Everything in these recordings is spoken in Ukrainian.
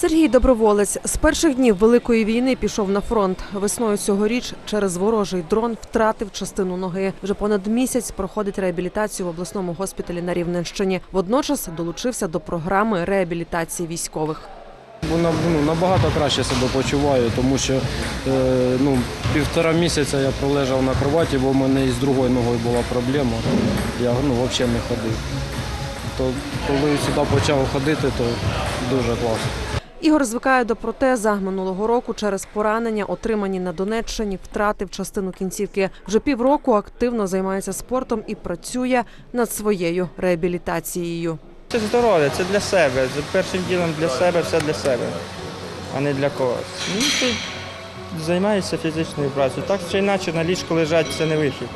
Сергій Доброволець з перших днів Великої війни пішов на фронт. Весною цьогоріч через ворожий дрон втратив частину ноги. Вже понад місяць проходить реабілітацію в обласному госпіталі на Рівненщині. Водночас долучився до програми реабілітації військових. Вона ну, набагато краще себе почуваю, тому що е, ну, півтора місяця я пролежав на кроваті, бо в мене із другою ногою була проблема. Я ну, взагалі не ходив. То коли сюди почав ходити, то дуже класно. Ігор звикає до протеза. Минулого року через поранення, отримані на Донеччині, втратив частину кінцівки. Вже півроку активно займається спортом і працює над своєю реабілітацією. Це здоров'я, це для себе. За першим ділом для себе, все для себе, а не для когось. Ну, ти займаєшся фізичною працею. Так чи інакше на ліжку лежать це не вихід.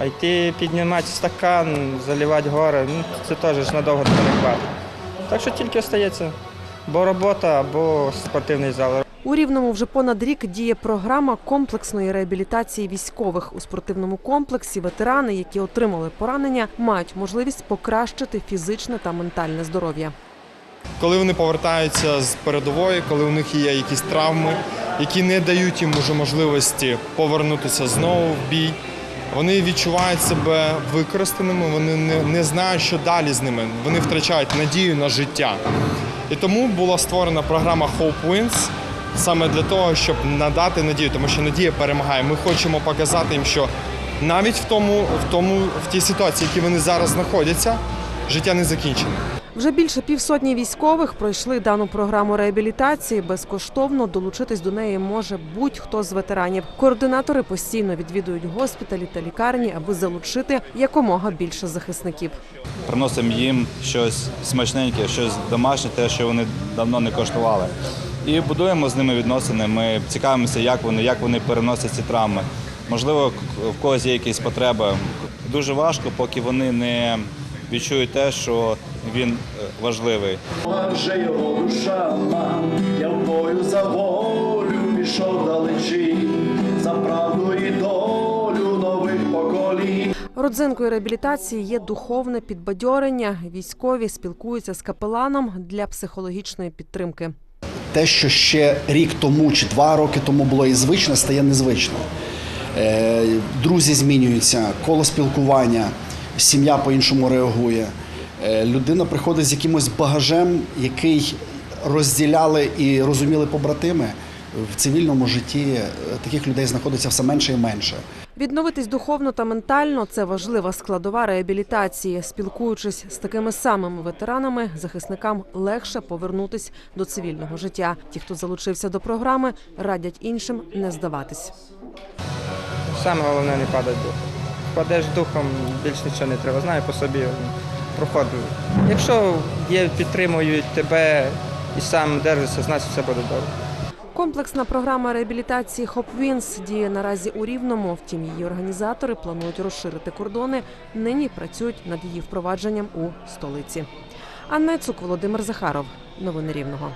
А йти піднімати стакан, заливати гори, ну, це теж надовго не хватить. Так що тільки остається або робота, або спортивний зал. У Рівному вже понад рік діє програма комплексної реабілітації військових. У спортивному комплексі ветерани, які отримали поранення, мають можливість покращити фізичне та ментальне здоров'я. коли вони повертаються з передової, коли у них є якісь травми, які не дають їм уже можливості повернутися знову в бій. Вони відчувають себе використаними, вони не, не знають, що далі з ними. Вони втрачають надію на життя. І тому була створена програма Hope Wins саме для того, щоб надати надію, тому що надія перемагає. Ми хочемо показати їм, що навіть в тому, в тому, в тій ситуації, в якій вони зараз знаходяться, життя не закінчене. Вже більше півсотні військових пройшли дану програму реабілітації. Безкоштовно долучитись до неї може будь-хто з ветеранів. Координатори постійно відвідують госпіталі та лікарні, аби залучити якомога більше захисників. приносимо їм щось смачненьке, щось домашнє, те, що вони давно не коштували. І будуємо з ними відносини. Ми цікавимося, як вони, як вони переносять ці травми. Можливо, в когось є якісь потреби. Дуже важко, поки вони не відчують те, що він е, важливий. Вже його душа, я в бою за волю пішов далечі, за правду і долю нових поколінь. Родзинкою реабілітації є духовне підбадьорення. Військові спілкуються з капеланом для психологічної підтримки. те, що ще рік тому чи два роки тому було і звичне, стає незвичним. Е, Друзі змінюються, коло спілкування, сім'я по-іншому реагує. Е, Людина приходить з якимось багажем, який розділяли і розуміли побратими. В цивільному житті е, таких людей знаходиться все менше і менше. Відновитись духовно та ментально це важлива складова реабілітації. Спілкуючись з такими самими ветеранами, захисникам легше повернутись до цивільного життя. Ті, хто залучився до програми, радять іншим не здаватись. Саме головне не падати духом. Падеш духом, більш нічого не треба. Знаю по собі проходив. Якщо є, підтримують тебе і сам держишся, значить все буде добре. Комплексна програма реабілітації Хопвінс діє наразі у Рівному. Втім, її організатори планують розширити кордони. Нині працюють над її впровадженням у столиці. Анна Цук, Володимир Захаров. Новини Рівного.